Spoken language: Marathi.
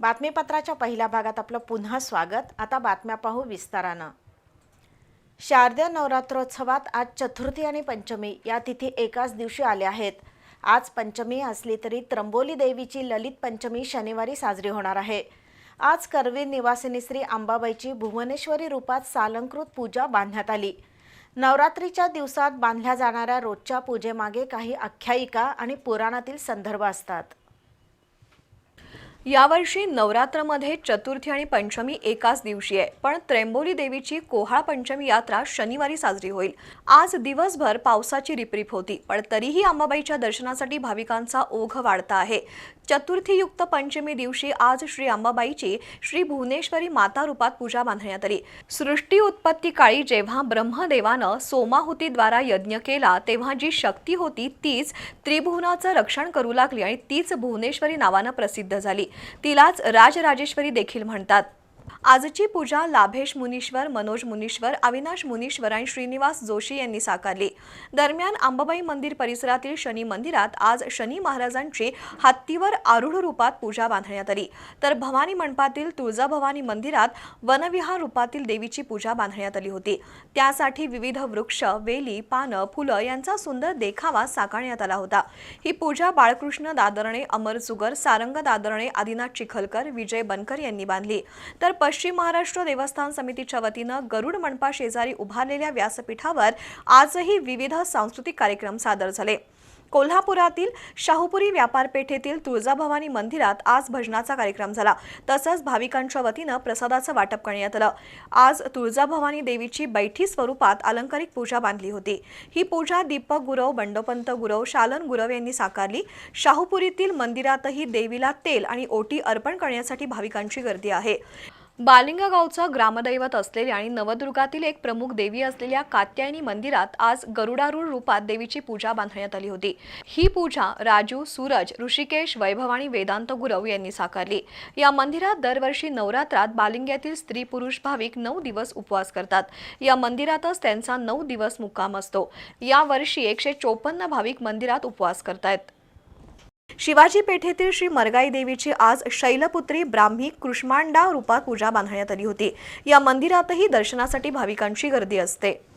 बातमीपत्राच्या पहिल्या भागात आपलं पुन्हा स्वागत. आता बातम्या पाहू विस्तारानं. शारदीय नवरात्रोत्सवात आज चतुर्थी आणि पंचमी या तिथी एकाच दिवशी आल्या आहेत. आज पंचमी असली तरी त्र्यंबोली देवीची ललित पंचमी शनिवारी साजरी होणार आहे. आज करवीर निवासिनी श्री अंबाबाईची भुवनेश्वरी रूपात सालंकृत पूजा बांधण्यात आली. नवरात्रीच्या दिवसात बांधल्या जाणाऱ्या रोजच्या पूजेमागे काही आख्यायिका आणि पुराणातील संदर्भ असतात. यावर्षी नवरात्रमध्ये चतुर्थी आणि पंचमी एकाच दिवशी आहे. पण त्र्यंबोली देवीची कोहाळ पंचमी यात्रा शनिवारी साजरी होईल. आज दिवसभर पावसाची रिपरिप होती पण तरीही अंबाबाईच्या दर्शनासाठी भाविकांचा ओघ वाढता आहे. चतुर्थीयुक्त पंचमी दिवशी आज श्री अंबाबाईची श्री भुवनेश्वरी माता रूपात पूजा बांधण्यात आली. सृष्टी उत्पत्ती काळी जेव्हा ब्रह्मदेवानं सोमाहुतीद्वारा यज्ञ केला तेव्हा जी शक्ती होती तीच त्रिभुवनाचं रक्षण करू लागली आणि तीच भुवनेश्वरी नावानं प्रसिद्ध झाली. तिलाच राजराजेश्वरी देखील म्हणतात. आजची पूजा लाभेश मुनीश्वर मनोज मुनीश्वर अविनाश मुनीश्वर आणि श्रीनिवास जोशी यांनी साकारली. दरम्यान अंबाबाई मंदिर परिसरातील शनी मंदिरात आज शनी महाराजांची हत्तीवर आरूढ रूपात पूजा बांधण्यात आली. तर भवानी मंडपातील तुळजाभवानी मंदिरात वनविहार रूपातील देवीची पूजा बांधण्यात आली होती. त्यासाठी विविध वृक्ष वेली पानं फुलं यांचा सुंदर देखावा साकारण्यात आला होता. ही पूजा बाळकृष्ण दादरणे अमर जुगर सारंग दादरणे आदिनाथ चिखलकर विजय बनकर यांनी बांधली. तर पश्चिम महाराष्ट्र देवस्थान समितीच्या वतीनं गरुड मंडपा शेजारी उभारलेल्या व्यासपीठावर आजही विविध सांस्कृतिक कार्यक्रम सादर झाले. कोल्हापुरातील शाहूपुरी व्यापारपेठेतील तुळजाभवानी मंदिरात आज भजनाचा कार्यक्रम झाला. तसंच भाविकांच्या वतीनं प्रसादाचं वाटप करण्यात आलं. आज तुळजाभवानी देवीची बैठी स्वरूपात अलंकारिक पूजा बांधली होती. ही पूजा दीपक गुरव बंडोपंत गुरव शालन गुरव यांनी साकारली. शाहूपुरीतील मंदिरातही देवीला तेल आणि ओटी अर्पण करण्यासाठी भाविकांची गर्दी आहे. बालिंगा गावचं ग्रामदैवत असलेल्या आणि नवदुर्गातील एक प्रमुख देवी असलेल्या कात्यायनी मंदिरात आज गरुडारूढ रूपात देवीची पूजा बांधण्यात आली होती. ही पूजा राजू सूरज ऋषिकेश वैभव आणि वेदांत गुरव यांनी साकारली. या मंदिरात दरवर्षी नवरात्रात बालिंग्यातील स्त्री पुरुष भाविक नऊ दिवस उपवास करतात. या मंदिरातच त्यांचा नऊ दिवस मुक्काम असतो. यावर्षी एकशे चोपन्न भाविक मंदिरात उपवास करतायत. शिवाजी पेठेतील श्री मरगाई देवीची आज शैलपुत्री ब्राह्मी कृष्मांडा रूपात पूजा बांधण्यात आली होती. या मंदिरातही दर्शनासाठी भाविकांची गर्दी असते.